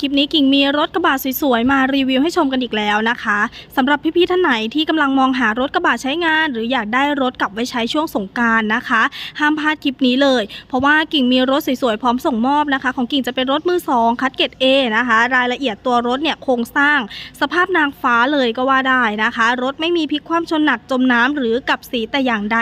คลิปนี้กิ่งมีรถกระบะสวยๆมารีวิวให้ชมกันอีกแล้วนะคะสำหรับพี่ๆท่านไหนที่กำลังมองหารถกระบะใช้งาน หรืออยากได้รถกลับไว้ใช้ช่วงสงการนะคะ ห้ามพลาดคลิปนี้เลย เพราะว่ากิ่งมีรถสวยๆพร้อมส่งมอบนะคะ ของกิ่งจะเป็นรถมือสองคัดเกรด A นะคะ รายละเอียดตัวรถเนี่ยโครงสร้าง สภาพนางฟ้าเลยก็ว่าได้นะคะ รถไม่มีพลิกคว่ำชนหนักจมน้ำหรือกับสีแต่อย่างใด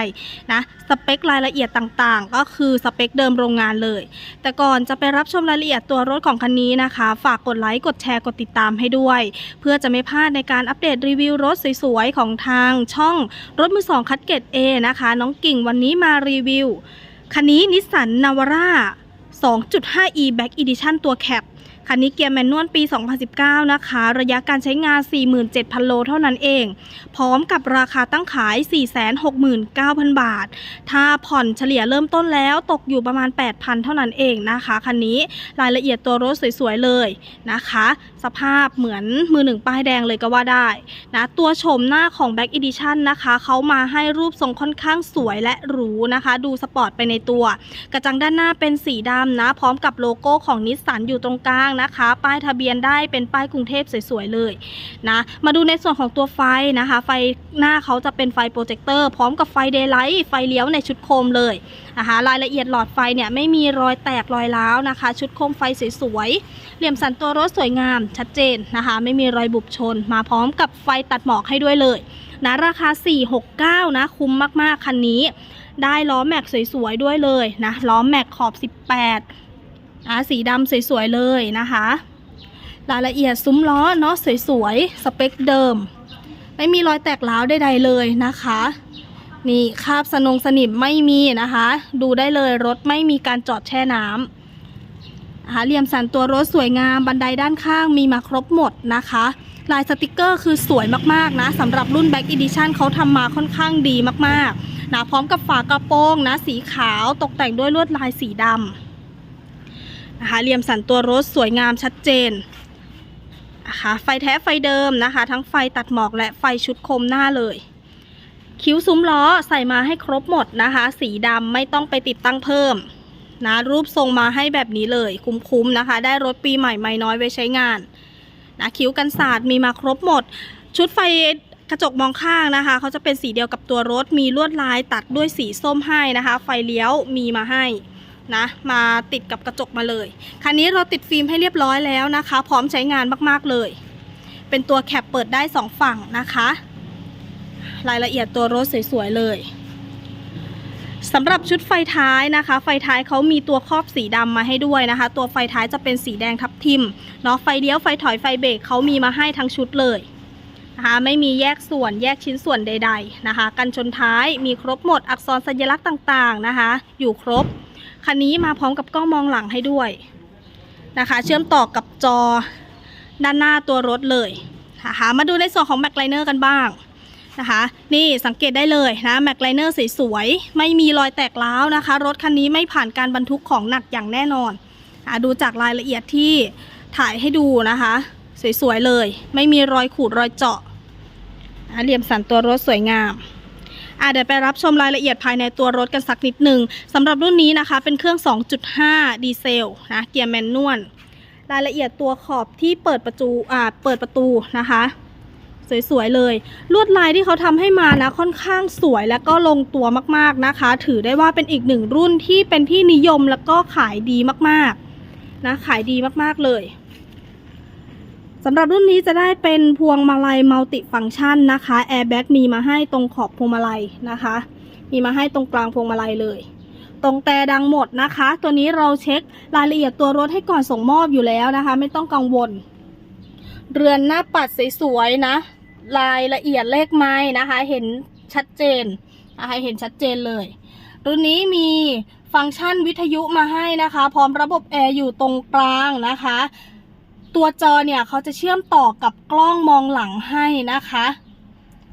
นะสเปครายละเอียดต่างๆ ก็คือสเปคเดิมโรงงานเลย แต่ก่อนจะไปรับชมรายละเอียดตัวรถของคันนี้นะคะฝากกดไลค์ กดแชร์ กดติดตามให้ด้วย เพื่อจะไม่พลาดในการอัปเดตรีวิวรถสวยๆ ของทางช่องรถมือสองคัดเกตเอนะคะ น้องกิ่งวันนี้มารีวิว คันนี้นิสสันนาวาร่า 2.5e Back Edition ตัวแคป คันนี้เกียร์แมนนวลปี 2019 นะคะ ระยะการใช้งาน 47,000 โลเท่านั้นเอง พร้อมกับราคาตั้งขาย 469,000 บาท ถ้าผ่อนเฉลี่ยเริ่มต้นแล้วตกอยู่ประมาณ 8,000 เท่านั้นเองนะคะคันนี้รายละเอียดตัวรถสวยๆเลยนะคะ สภาพเหมือนมือหนึ่งป้ายแดงเลยก็ว่าได้นะตัวชมหน้าของ Back Edition นะคะเขามาให้รูปทรงค่อนข้างสวยและหรูนะคะ ดูสปอร์ตไปในตัว กระจังด้านหน้าเป็นสีดำนะ พร้อมกับโลโก้ของนิสสันอยู่ตรงกลางนะคะ ป้ายทะเบียนได้เป็นป้ายกรุงเทพสวยๆเลยนะ มาดูในส่วนของตัวไฟนะคะ ไฟหน้าเขาจะเป็นไฟโปรเจคเตอร์พร้อมกับไฟเดย์ไลท์ไฟเลี้ยวในชุดโคมเลยนะคะรายละเอียดหลอดไฟเนี่ยไม่มีรอยแตกรอยร้าวนะคะ ชุดโคมไฟสวยๆเหลี่ยมสันตัวรถสวยงามชัดเจนนะคะ ไม่มีรอยบุบชน มาพร้อมกับไฟตัดหมอกให้ด้วยเลยนะราคา 469 นะ คุ้มมาก ๆ คันนี้ ได้ล้อแม็กสวย ๆ ด้วยเลยนะ ล้อแม็กขอบ 18 อะสีดำสวยๆเลยนะคะ รายละเอียดซุ้มล้อเนาะสวยๆ สเปคเดิม ไม่มีรอยแตกร้าวใดๆเลยนะคะ นี่คาบสนงสนิมไม่มีนะคะ ดูได้เลยรถไม่มีการจอดแช่น้ำนะคะเหลี่ยมสันตัวรถสวยงามบันไดด้านข้างมีมาครบหมดนะคะลายสติกเกอร์คือสวยมากๆนะสำหรับรุ่น Back Edition เขาทำมาค่อนข้างดีมากๆนะพร้อมกับฝากระโปรงนะสีขาวตกแต่งด้วยลวดลายสีดำ นะคะเหลี่ยมสันตัวรถสวยงามชัดเจนนะคะไฟแท้ไฟเดิมนะคะ ทั้งไฟตัดหมอกและไฟชุดโคมหน้าเลย คิ้วซุ้มล้อใส่มาให้ครบหมดนะคะ สีดำไม่ต้องไปติดตั้งเพิ่มนะรูปทรงมาให้แบบนี้เลยคุ้มๆนะคะ ได้รถปีใหม่ไม่น้อยไว้ใช้งานนะคิ้วกันศาสตร์มีมาครบหมด ชุดไฟกระจกมองข้างนะคะเขาจะเป็นสีเดียวกับตัวรถมีลวดลายตัดด้วยสีส้มให้นะคะ ไฟเลี้ยวมีมาให้ นะมาติดกับกระจกมาเลยคันนี้เราติดฟิล์มให้เรียบร้อยแล้วนะคะ พร้อมใช้งานมากๆเลย เป็นตัวแคปเปิดได้สองฝั่งนะคะ รายละเอียดตัวรถสวยๆเลยสำหรับชุดไฟท้ายนะคะ ไฟท้ายเขามีตัวครอบสีดำมาให้ด้วยนะคะ ตัวไฟท้ายจะเป็นสีแดงทับทิมเนาะไฟเลี้ยวไฟถอยไฟเบรกเขามีมาให้ทั้งชุดเลยนะคะไม่มีแยกส่วนแยกชิ้นส่วนใด ๆนะคะ กันชนท้ายมีครบหมดอักษรสัญลักษณ์ต่างๆนะคะ อยู่ครบ คันนี้มาพร้อมกับกล้องมองหลังให้ด้วยนะคะ เชื่อมต่อกับจอด้านหน้าตัวรถเลยนะคะมาดูในส่วนของแม็กไลเนอร์กันบ้างนะคะ นี่สังเกตได้เลยนะแม็กไลเนอร์สวยๆไม่มีรอยแตกร้าวนะคะ รถคันนี้ไม่ผ่านการบรรทุกของหนักอย่างแน่นอนอดูจากรายละเอียดที่ถ่ายให้ดูนะคะ สวยๆเลย ไม่มีรอยขูดรอยเจาะอะเหลี่ยมสันตัวรถสวยงาม อะเดี๋ยวไปรับชมรายละเอียดภายในตัวรถกันสักนิดหนึ่งสำหรับรุ่นนี้นะคะ เป็นเครื่อง 2.5 ดีเซลนะเกียร์แมนนวลรายละเอียดตัวขอบที่เปิดประตูอ่าเปิดประตูนะคะ สวยๆเลย ลวดลายที่เขาทำให้มานะค่อนข้างสวยและก็ลงตัวมากๆนะคะ ถือได้ว่าเป็นอีกหนึ่งรุ่นที่เป็นที่นิยมแล้วก็ขายดีมากๆนะขายดีมากๆเลย สำหรับรุ่นนี้จะได้เป็นพวงมาลัยมัลติฟังก์ชันนะคะแอร์แบ็กมีมาให้ตรงขอบพวงมาลัยนะคะ มีมาให้ตรงกลางพวงมาลัยเลย ตรงแต่ดังหมดนะคะ ตัวนี้เราเช็ครายละเอียดตัวรถให้ก่อนส่งมอบอยู่แล้วนะคะ ไม่ต้องกังวล เรือนหน้าปัดสวยๆนะ รายละเอียดเลขไม้นะคะ เห็นชัดเจนนะคะเห็นชัดเจนเลย รุ่นนี้มีฟังก์ชันวิทยุมาให้นะคะ พร้อมระบบแอร์อยู่ตรงกลางนะคะ ตัวจอเนี่ยเขาจะเชื่อมต่อกับกล้องมองหลังให้นะคะ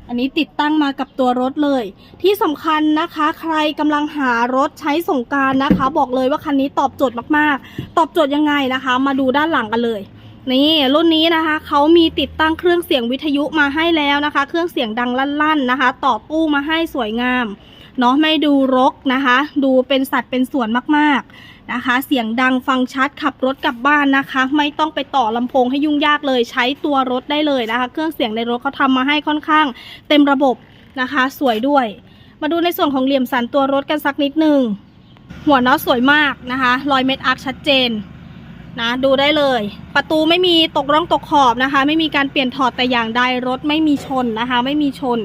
อันนี้ติดตั้งมากับตัวรถเลย ที่สำคัญนะคะ ใครกำลังหารถใช้สงการนะคะ บอกเลยว่าคันนี้ตอบโจทย์มากๆ ตอบโจทย์ยังไงนะคะ มาดูด้านหลังกันเลย นี่รุ่นนี้นะคะเขามีติดตั้งเครื่องเสียงวิทยุมาให้แล้วนะคะ เครื่องเสียงดังลั่นๆนะคะ ต่อตู้มาให้สวยงามเนาะไม่ดูรกนะคะ ดูเป็นสัดเป็นส่วนมากๆนะคะ เสียงดังฟังชัดขับรถกลับบ้านนะคะ ไม่ต้องไปต่อลำโพงให้ยุ่งยากเลยใช้ตัวรถได้เลยนะคะ เครื่องเสียงในรถเขาทำมาให้ค่อนข้าง เต็มระบบนะคะ สวยด้วย มาดูในส่วนของเหลี่ยมสันตัวรถกันสักนิดหนึ่งหัวน็อตสวยมากนะคะ รอยเม็ดอาร์คชัดเจน นะดูได้เลย ประตูไม่มีตกร่องตกขอบนะคะ ไม่มีการเปลี่ยนถอดแต่อย่างใดรถไม่มีชนนะคะ ไม่มีชน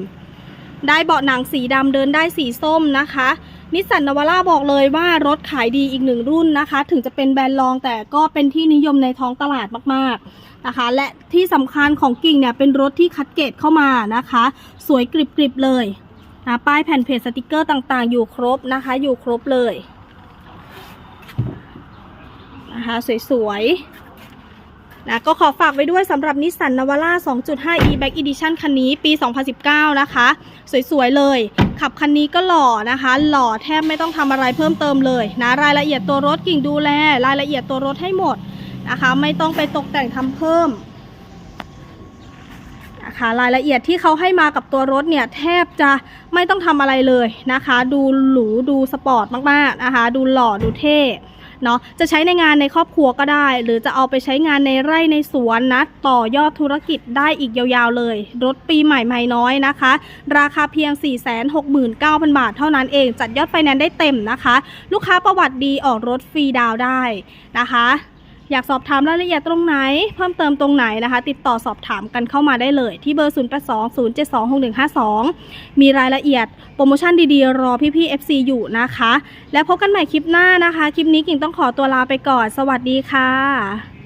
ได้เบาะหนังสีดำเดินได้สีส้มนะคะนิสสันนวาร่าบอกเลยว่ารถขายดีอีกหนึ่งรุ่นนะคะ ถึงจะเป็นแบรนด์รองแต่ก็เป็นที่นิยมในท้องตลาดมากๆนะคะ และที่สำคัญของกิ่งเนี่ยเป็นรถที่คัดเกรดเข้ามานะคะ สวยกริบๆเลยนะป้ายแผ่นเพจสติกเกอร์ต่างๆ อยู่ครบนะคะ อยู่ครบเลย นะคะสวยๆนะก็ขอฝากไว้ด้วยสำหรับนิสสันนาวาร่า 2.5 e back edition คันนี้ปี 2019 นะคะ สวยๆเลย ขับคันนี้ก็หล่อนะคะ หล่อแทบไม่ต้องทำอะไรเพิ่มเติมเลยนะรายละเอียดตัวรถกิ่งดูแล รายละเอียดตัวรถให้หมดนะคะ ไม่ต้องไปตกแต่งทำเพิ่มนะคะรายละเอียดที่เขาให้มากับตัวรถเนี่ยแทบจะไม่ต้องทำอะไรเลยนะคะ ดูหรูดูสปอร์ตมากๆนะคะ ดูหล่อดูเท่ เนาะจะใช้ในงานในครอบครัวก็ได้ หรือจะเอาไปใช้งานในไร่ในสวนนะต่อยอดธุรกิจได้อีกยาวๆเลย รถปีใหม่ไม่น้อยนะคะ ราคาเพียง 469,000 บาทเท่านั้นเองจัดยอดไฟแนนซ์ได้เต็มนะคะ ลูกค้าประวัติดีออกรถฟรีดาวได้นะคะ อยากสอบถามรายละเอียดตรงไหน เพิ่มเติมตรงไหนนะคะ ติดต่อสอบถามกันเข้ามาได้เลย ที่เบอร์ 0820726152 มีรายละเอียดโปรโมชั่นดีๆ รอพี่ๆ FC อยู่นะคะ แล้วพบกันใหม่คลิปหน้านะคะ คลิปนี้กิ่งต้องขอตัวลาไปก่อน สวัสดีค่ะ